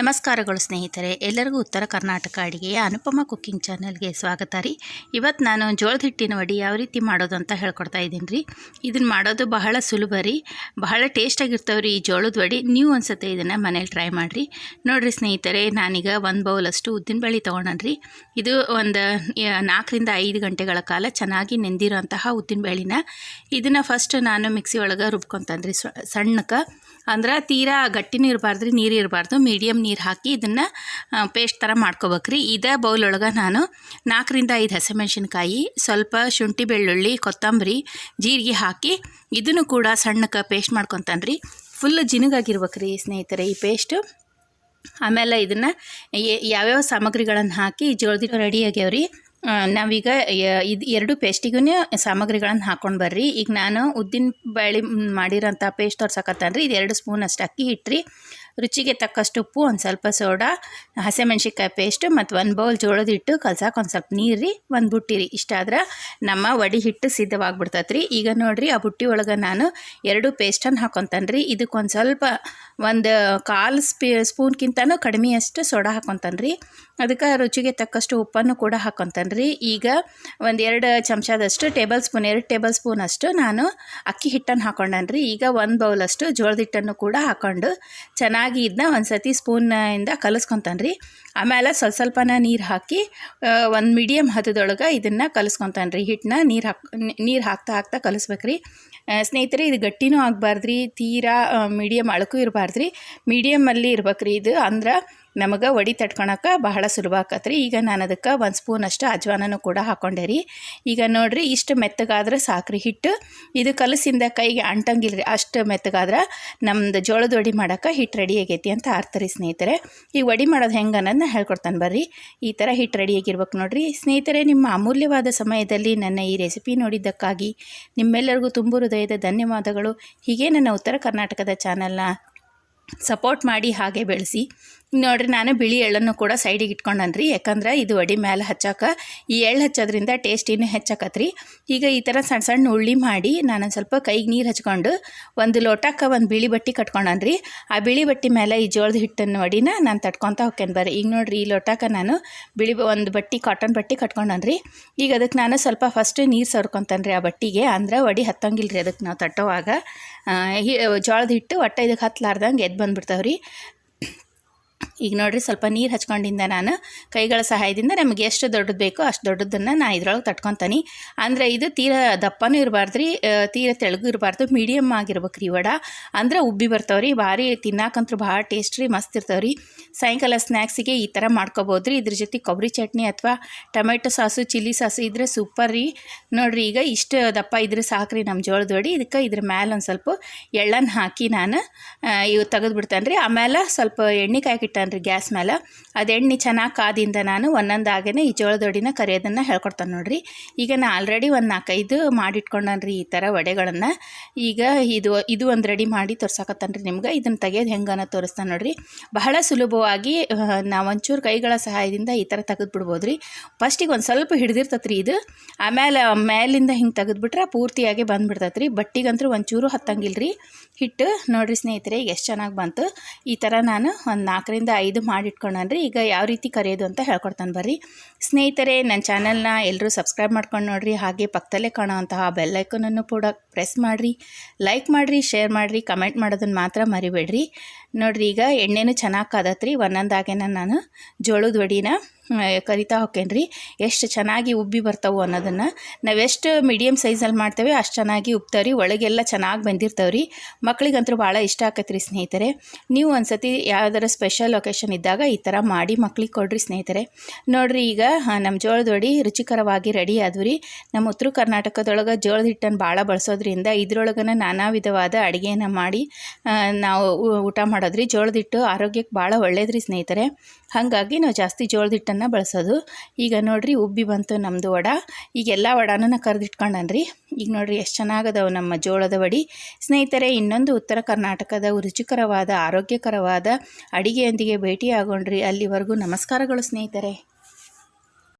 ನಮಸ್ಕಾರಗಳು ಸ್ನೇಹಿತರೆ. ಎಲ್ಲರಿಗೂ ಉತ್ತರ ಕರ್ನಾಟಕ ಅಡುಗೆಯ ಅನುಪಮ ಕುಕ್ಕಿಂಗ್ ಚಾನಲ್ಗೆ ಸ್ವಾಗತ ರೀ. ಇವತ್ತು ನಾನು ಜೋಳದ ಹಿಟ್ಟಿನ ವಡಿ ಯಾವ ರೀತಿ ಮಾಡೋದು ಅಂತ ಹೇಳ್ಕೊಡ್ತಾ ಇದ್ದೀನಿ ರೀ. ಇದನ್ನು ಮಾಡೋದು ಬಹಳ ಸುಲಭ ರೀ. ಬಹಳ ಟೇಸ್ಟಾಗಿರ್ತಾವೆ ರೀ ಈ ಜೋಳದ ವಡಿ. ನೀವು ಒಂದ್ಸತಿ ಇದನ್ನು ಮನೇಲಿ ಟ್ರೈ ಮಾಡಿರಿ. ನೋಡಿರಿ ಸ್ನೇಹಿತರೆ, ನಾನೀಗ ಒಂದು ಬೌಲಷ್ಟು ಉದ್ದಿನಬೇಳೆ ತೊಗೊಂಡ್ರಿ ಇದು ಒಂದು ನಾಲ್ಕರಿಂದ ಐದು ಗಂಟೆಗಳ ಕಾಲ ಚೆನ್ನಾಗಿ ನೆಂದಿರೋಂತಹ ಉದ್ದಿನಬೇಳೆನ ಇದನ್ನು ಫಸ್ಟ್ ನಾನು ಮಿಕ್ಸಿ ಒಳಗೆ ರುಬ್ಕೊತಂದ್ರಿ. ಸಣ್ಣಕ್ಕೆ ಅಂದ್ರೆ ತೀರಾ ಗಟ್ಟಿನೂ ಇರಬಾರ್ದು ರೀ, ನೀರು ಇರಬಾರ್ದು. ಮೀಡಿಯಮ್ ಹಾಕಿ ಇದನ್ನು ಪೇಸ್ಟ್ ಥರ ಮಾಡ್ಕೋಬೇಕ್ರಿ. ಇದೇ ಬೌಲ್ ಒಳಗೆ ನಾನು ನಾಲ್ಕರಿಂದ ಐದು ಹಸಿಮೆಣ್ಸಿನ್ಕಾಯಿ, ಸ್ವಲ್ಪ ಶುಂಠಿ ಬೆಳ್ಳುಳ್ಳಿ, ಕೊತ್ತಂಬರಿ, ಜೀರಿಗೆ ಹಾಕಿ ಇದನ್ನು ಕೂಡ ಸಣ್ಣಕ್ಕೆ ಪೇಸ್ಟ್ ಮಾಡ್ಕೊತಾನ್ರಿ. ಫುಲ್ ಜಿನುಗಾಗಿರ್ಬೇಕ್ರಿ ಸ್ನೇಹಿತರೆ ಈ ಪೇಸ್ಟು ಆಮೇಲೆ ಇದನ್ನು ಯಾವ್ಯಾವ ಸಾಮಗ್ರಿಗಳನ್ನು ಹಾಕಿ ಜೋಳದ ರೆಡಿ ಆಗ್ಯಾವ್ರಿ. ನಾವೀಗ ಇದು ಎರಡು ಪೇಸ್ಟಿಗೂ ಸಾಮಗ್ರಿಗಳನ್ನು ಹಾಕೊಂಡು ಬರ್ರಿ. ಈಗ ನಾನು ಉದ್ದಿನ ಬೇಳೆ ಮಾಡಿರೋಂಥ ಪೇಸ್ಟ್ ತೋರ್ಸಕತ್ತಾನ್ರಿ. ಇದು ಎರಡು ಸ್ಪೂನ್ ಅಷ್ಟು ಅಕ್ಕಿ ಹಿಟ್ರಿ. ರುಚಿಗೆ ತಕ್ಕಷ್ಟು ಉಪ್ಪು, ಒಂದು ಸ್ವಲ್ಪ ಸೋಡಾ, ಹಸಿಮೆಣ್ಸಿನ್ಕಾಯಿ ಪೇಸ್ಟ್ ಮತ್ತು ಒಂದು ಬೌಲ್ ಜೋಳದ ಹಿಟ್ಟು ಕಲ್ಸಕ್ಕೆ ಒಂದು ಸ್ವಲ್ಪ ನೀರು ರೀ ಒಂದು ಬುಟ್ಟಿ ರೀ ಇಷ್ಟಾದ್ರೆ ನಮ್ಮ ವಡಿ ಹಿಟ್ಟು ಸಿದ್ಧವಾಗಿಬಿಡ್ತೈತೆ ರೀ ಈಗ ನೋಡಿರಿ, ಆ ಬುಟ್ಟಿ ಒಳಗೆ ನಾನು ಎರಡು ಪೇಸ್ಟನ್ನು ಹಾಕೊತಾನೆ ರೀ ಇದಕ್ಕೆ ಒಂದು ಸ್ವಲ್ಪ ಒಂದು ಕಾಲು ಸ್ಪೀ ಸ್ಪೂನ್ಗಿಂತನೂ ಕಡಿಮೆಯಷ್ಟು ಸೋಡಾ ಹಾಕೊತಾನೆ ರೀ ಅದಕ್ಕೆ ರುಚಿಗೆ ತಕ್ಕಷ್ಟು ಉಪ್ಪನ್ನು ಕೂಡ ಹಾಕೊತಾನೆ ರೀ ಈಗ ಒಂದು ಎರಡು ಚಮಚದಷ್ಟು ಟೇಬಲ್ ಸ್ಪೂನ್, ಎರಡು ಟೇಬಲ್ ಸ್ಪೂನ್ ಅಷ್ಟು ನಾನು ಅಕ್ಕಿ ಹಿಟ್ಟನ್ನು ಹಾಕೊಂಡನ್ರಿ. ಈಗ ಒಂದು ಬೌಲಷ್ಟು ಜೋಳದ ಹಿಟ್ಟನ್ನು ಕೂಡ ಹಾಕೊಂಡು ಚೆನ್ನಾಗಿ ಇದನ್ನ ಒಂದು ಸತಿ ಸ್ಪೂನಿಂದ ಕಲಿಸ್ಕೊತಾನೆ ರೀ ಆಮೇಲೆ ಸ್ವಲ್ಪ ಸ್ವಲ್ಪನ ನೀರು ಹಾಕಿ ಒಂದು ಮೀಡಿಯಮ್ ಹದದೊಳಗೆ ಇದನ್ನು ಕಲಿಸ್ಕೊತಾನೆ ರೀ ಹಿಟ್ಟನ್ನ ನೀರು ಹಾಕ್, ನೀರು ಹಾಕ್ತಾ ಹಾಕ್ತಾ ಕಲಿಸ್ಬೇಕು ರೀ ಸ್ನೇಹಿತರೆ, ಇದು ಗಟ್ಟಿನೂ ಆಗಬಾರ್ದು ರೀ ತೀರಾ ಮೀಡಿಯಮ್ ಅಳಕು ಇರಬಾರ್ದು ರೀ ಮೀಡಿಯಮಲ್ಲಿ ಇರ್ಬೇಕ್ರಿ ಇದು. ಅಂದ್ರೆ ನಮಗೆ ವಡಿ ತಟ್ಕೊಳಕ್ಕೆ ಬಹಳ ಸುಲಭ ಆಕತ್ರಿ. ಈಗ ನಾನು ಅದಕ್ಕೆ ಒಂದು ಸ್ಪೂನ್ ಅಷ್ಟು ಅಜ್ವಾನನೂ ಕೂಡ ಹಾಕೊಂಡೆ ರೀ. ಈಗ ನೋಡಿರಿ ಇಷ್ಟು ಮೆತ್ತಗಾದ್ರೆ ಸಾಕ್ರಿ ಹಿಟ್ಟು. ಇದು ಕಲಸಿಂದ ಕೈಗೆ ಅಂಟಂಗಿಲ್ಲ ರೀ ಅಷ್ಟು ಮೆತ್ತಗಾದ್ರೆ ನಮ್ದು ಜೋಳದ ವಡಿ ಮಾಡೋಕೆ ಹಿಟ್ಟು ರೆಡಿ ಆಗೈತಿ ಅಂತ ಅರ್ಥ ಸ್ನೇಹಿತರೆ. ಈ ವಡಿ ಮಾಡೋದು ಹೆಂಗೆ ಅನ್ನೋದನ್ನ ಹೇಳ್ಕೊಡ್ತಾನೆ ಬರ್ರಿ. ಈ ಥರ ಹಿಟ್ಟು ರೆಡಿಯಾಗಿರ್ಬೇಕು ನೋಡಿರಿ. ಸ್ನೇಹಿತರೆ, ನಿಮ್ಮ ಅಮೂಲ್ಯವಾದ ಸಮಯದಲ್ಲಿ ನನ್ನ ಈ ರೆಸಿಪಿ ನೋಡಿದ್ದಕ್ಕಾಗಿ ನಿಮ್ಮೆಲ್ಲರಿಗೂ ತುಂಬು ಹೃದಯದ ಧನ್ಯವಾದಗಳು. ಹೀಗೆ ನನ್ನ ಉತ್ತರ ಕರ್ನಾಟಕದ ಚಾನಲ್ನ ಸಪೋರ್ಟ್ ಮಾಡಿ ಹಾಗೆ ಬೆಳೆಸಿ. ನೋಡ್ರಿ, ನಾನು ಬಿಳಿ ಎಳ್ಳನ್ನು ಕೂಡ ಸೈಡಿಗೆ ಇಟ್ಕೊಂಡನ್ರಿ. ಯಾಕಂದ್ರೆ ಇದು ವಡಿ ಮೇಲೆ ಹಚ್ಚಾಕ, ಈ ಎಳ್ಳು ಹಚ್ಚೋದ್ರಿಂದ ಟೇಸ್ಟ್ ಇನ್ನೂ ಹೆಚ್ಚಾಕತ್ರಿ. ಈಗ ಈ ಥರ ಸಣ್ಣ ಸಣ್ಣ ಉಳ್ಳಿ ಮಾಡಿ ನಾನು ಸ್ವಲ್ಪ ಕೈಗೆ ನೀರು ಹಚ್ಕೊಂಡು, ಒಂದು ಲೋಟಕ್ಕೆ ಒಂದು ಬಿಳಿ ಬಟ್ಟೆ ಕಟ್ಕೊಂಡನ್ರಿ. ಆ ಬಿಳಿ ಬಟ್ಟೆ ಮೇಲೆ ಈ ಜೋಳದ ಹಿಟ್ಟನ್ನು ವಡಿನ ನಾನು ತಟ್ಕೊತ ಹೋಗ್ತೇನೆ ಬರ್ರಿ. ಈಗ ನೋಡ್ರಿ, ಈ ಲೋಟಕ್ಕೆ ನಾನು ಬಿಳಿ ಒಂದು ಬಟ್ಟೆ ಕಾಟನ್ ಬಟ್ಟೆ ಕಟ್ಕೊಂಡನ್ರಿ. ಈಗ ಅದಕ್ಕೆ ನಾನು ಸ್ವಲ್ಪ ಫಸ್ಟ್ ನೀರು ಸವ್ರ್ಕೊತಾನೆ ರೀ ಆ ಬಟ್ಟಿಗೆ. ಅಂದ್ರೆ ಒಡಿ ಹತ್ತಂಗಿಲ್ಲ ರೀ ಅದಕ್ಕೆ ನಾವು ತಟ್ಟೋವಾಗ. ಜೋಳದ ಹಿಟ್ಟು ಒಟ್ಟು ಇದಕ್ಕೆ ಹತ್ತಲಾರ್ದಂಗೆ ಎದ್ದು ಬಂದುಬಿಡ್ತಾವೆ ರೀ ಈಗ ನೋಡಿರಿ ಸ್ವಲ್ಪ ನೀರು ಹಚ್ಕೊಂಡಿಂದ ನಾನು. ಕೈಗಳ ಸಹಾಯದಿಂದ ನಮಗೆ ಎಷ್ಟು ದೊಡ್ಡದು ಬೇಕೋ ಅಷ್ಟು ದೊಡ್ಡದನ್ನು ನಾನು ಇದ್ರೊಳಗೆ ತಟ್ಕೊತಾನೆ. ಅಂದರೆ ಇದು ತೀರ ದಪ್ಪನೂ ಇರಬಾರ್ದು ರೀ ತೀರ ತೆಳಗು ಇರಬಾರ್ದು ಮೀಡಿಯಮ್ ಆಗಿರ್ಬೇಕು ರೀ ವಡ. ಅಂದ್ರೆ ಉಬ್ಬಿ ಬರ್ತಾವೆ ರೀ ಭಾರಿ ತಿನ್ನಾಕಂತೂ ಭಾಳ ಟೇಸ್ಟ್ ರೀ ಮಸ್ತ್ ಇರ್ತಾವೆ ರೀ ಸಾಯಂಕಾಲ ಸ್ನ್ಯಾಕ್ಸಿಗೆ ಈ ಥರ ಮಾಡ್ಕೋಬೋದು ರೀ ಇದ್ರ ಜೊತೆ ಕೊಬ್ಬರಿ ಚಟ್ನಿ ಅಥವಾ ಟೊಮೆಟೊ ಸಾಸು, ಚಿಲ್ಲಿ ಸಾಸು ಇದ್ರೆ ಸೂಪರ್ ರೀ ನೋಡಿರಿ ಈಗ ಇಷ್ಟು ದಪ್ಪ ಇದ್ರೆ ಸಾಕ್ರಿ ನಮ್ಮ ಜೋಳದ ವಡಿ. ಇದಕ್ಕೆ ಇದ್ರ ಮ್ಯಾಲ ಒಂದು ಸ್ವಲ್ಪ ಎಳ್ಳನ್ನು ಹಾಕಿ ನಾನು ಇವು ತೆಗೆದು ಬಿಡ್ತೇನೆ ರೀ ಆಮೇಲೆ ಸ್ವಲ್ಪ ಎಣ್ಣೆ ಕಾಯ್ಕಿಟ್ಟಾನೆ ರೀ ಗ್ಯಾಸ್ ಮೇಲೆ ಅದು ಎಣ್ಣೆ ಚೆನ್ನಾಗಿ ಕಾದಿಂದ ನಾನು ಒಂದೊಂದಾಗೇ ಈ ಜೋಳದ ಕರೆಯೋದನ್ನು ಹೇಳ್ಕೊಡ್ತಾನೆ ನೋಡಿರಿ. ಈಗ ನಾನು ಆಲ್ರೆಡಿ ಒಂದು ನಾಲ್ಕೈದು ಮಾಡಿಟ್ಕೊಂಡನ್ರಿ ಈ ಥರ ವಡೆಗಳನ್ನು. ಈಗ ಇದು ಇದು ಒಂದು ರೆಡಿ ಮಾಡಿ ತೋರ್ಸಕತ್ತಾನೆ ರೀ ನಿಮ್ಗೆ ಇದನ್ನು ತೆಗೆಯೋದು ಹೆಂಗನ ತೋರಿಸ್ತಾನೆ ನೋಡಿರಿ. ಬಹಳ ಸುಲಭವಾಗಿ ನಾವು ಒಂಚೂರು ಕೈಗಳ ಸಹಾಯದಿಂದ ಈ ಥರ ತೆಗೆದು ಬಿಡ್ಬೋದು ರೀ ಫಸ್ಟಿಗೆ ಒಂದು ಸ್ವಲ್ಪ ಹಿಡ್ದಿರ್ತೈತೆ ರೀ ಇದು. ಆಮೇಲೆ ಮೇಲಿಂದ ಹಿಂಗೆ ತೆಗೆದ್ಬಿಟ್ರೆ ಪೂರ್ತಿಯಾಗಿ ಬಂದ್ಬಿಡ್ತೈತೆ ರೀ ಬಟ್ಟಿಗಂತೂ ಒಂಚೂರು ಹತ್ತಂಗಿಲ್ಲ ರೀ ಹಿಟ್ಟು ನೋಡಿರಿ ಸ್ನೇಹಿತರೆ ಎಷ್ಟು ಚೆನ್ನಾಗಿ ಬಂತು. ಈ ಥರ ನಾನು ಒಂದು ನಾಲ್ಕರಿಂದ ಐದು ಮಾಡಿಟ್ಕೊಂಡ್ರೆ ಈಗ ಯಾವ ರೀತಿ ಕರೆಯೋದು ಅಂತ ಹೇಳ್ಕೊಡ್ತಾನೆ ಬರ್ರಿ. ಸ್ನೇಹಿತರೆ ನನ್ನ ಚಾನಲ್ನ ಎಲ್ಲರೂ ಸಬ್ಸ್ಕ್ರೈಬ್ ಮಾಡ್ಕೊಂಡು ನೋಡ್ರಿ. ಹಾಗೆ ಪಕ್ಕದಲ್ಲೇ ಕಾಣೋವಂತಹ ಬೆಲ್ ಐಕನನ್ನು ಕೂಡ ಪ್ರೆಸ್ ಮಾಡಿರಿ. ಲೈಕ್ ಮಾಡಿರಿ ಶೇರ್ ಮಾಡಿರಿ ಕಮೆಂಟ್ ಮಾಡೋದನ್ನು ಮಾತ್ರ ಮರಿಬೇಡ್ರಿ. ನೋಡ್ರಿ ಈಗ ಎಣ್ಣೆನೂ ಚೆನ್ನಾಗಿ ಕದತ್ರಿ. ಒಂದೊಂದಾಗೇನ ನಾನು ಜೋಳದ ವಡಿನ. ಆ, ಕರಿತಾ ಹೋಕೇನ್ರಿ, ಎಷ್ಟು ಚೆನ್ನಾಗಿ ಉಬ್ಬಿ ಬರ್ತಾವೆ ಅನ್ನೋದನ್ನು. ನಾವೆಷ್ಟು ಮೀಡಿಯಮ್ ಸೈಜಲ್ಲಿ ಮಾಡ್ತೇವೆ, ಅಷ್ಟು ಚೆನ್ನಾಗಿ ಉಬ್ತಾವೆ ರೀ ಒಳಗೆಲ್ಲ ಚೆನ್ನಾಗಿ ಬಂದಿರ್ತಾವೆ ರೀ ಮಕ್ಳಿಗಂತೂ ಭಾಳ ಇಷ್ಟ ಆಗತ್ತೆ ರೀ ಸ್ನೇಹಿತರೆ. ನೀವು ಒಂದ್ಸತಿ ಯಾವ್ದಾರ ಸ್ಪೆಷಲ್ ಒಕೇಶನ್ ಇದ್ದಾಗ ಈ ಥರ ಮಾಡಿ ಮಕ್ಳಿಗೆ ಕೊಡ್ರಿ ಸ್ನೇಹಿತರೆ. ನೋಡಿರಿ ಈಗ ನಮ್ಮ ಜೋಳದ ವಡಿ ರುಚಿಕರವಾಗಿ ರೆಡಿ ಆದವು ರೀ ನಮ್ಮ ಉತ್ತರ ಕರ್ನಾಟಕದೊಳಗೆ ಜೋಳದ ಹಿಟ್ಟನ್ನು ಭಾಳ ಬಳಸೋದ್ರಿಂದ ಇದ್ರೊಳಗನ ನಾನಾ ವಿಧವಾದ ಅಡುಗೆಯನ್ನು ಮಾಡಿ ನಾವು ಊಟ ಮಾಡೋದ್ರಿ. ಜೋಳದ ಹಿಟ್ಟು ಆರೋಗ್ಯಕ್ಕೆ ಭಾಳ ಒಳ್ಳೇದ್ರಿ ಸ್ನೇಹಿತರೆ. ಹಾಗಾಗಿ ನಾವು ಜಾಸ್ತಿ ಜೋಳದ ಹಿಟ್ಟನ್ನು ಬಳಸೋದು. ಈಗ ನೋಡ್ರಿ ಉಬ್ಬಿ ಬಂತು ನಮ್ಮದು ವಡ. ಈಗ ಎಲ್ಲ ವಡಾನ ಕರೆದಿಟ್ಕೊಂಡನ್ರಿ. ಈಗ ನೋಡ್ರಿ ಎಷ್ಟು ಚೆನ್ನಾಗದವು ನಮ್ಮ ಜೋಳದ ವಡಿ. ಸ್ನೇಹಿತರೆ, ಇನ್ನೊಂದು ಉತ್ತರ ಕರ್ನಾಟಕದ ರುಚಿಕರವಾದ, ಆರೋಗ್ಯಕರವಾದ ಅಡಿಗೆಯೊಂದಿಗೆ ಭೇಟಿಯಾಗೋಣ್ರಿ. ಅಲ್ಲಿವರೆಗೂ ನಮಸ್ಕಾರಗಳು ಸ್ನೇಹಿತರೆ.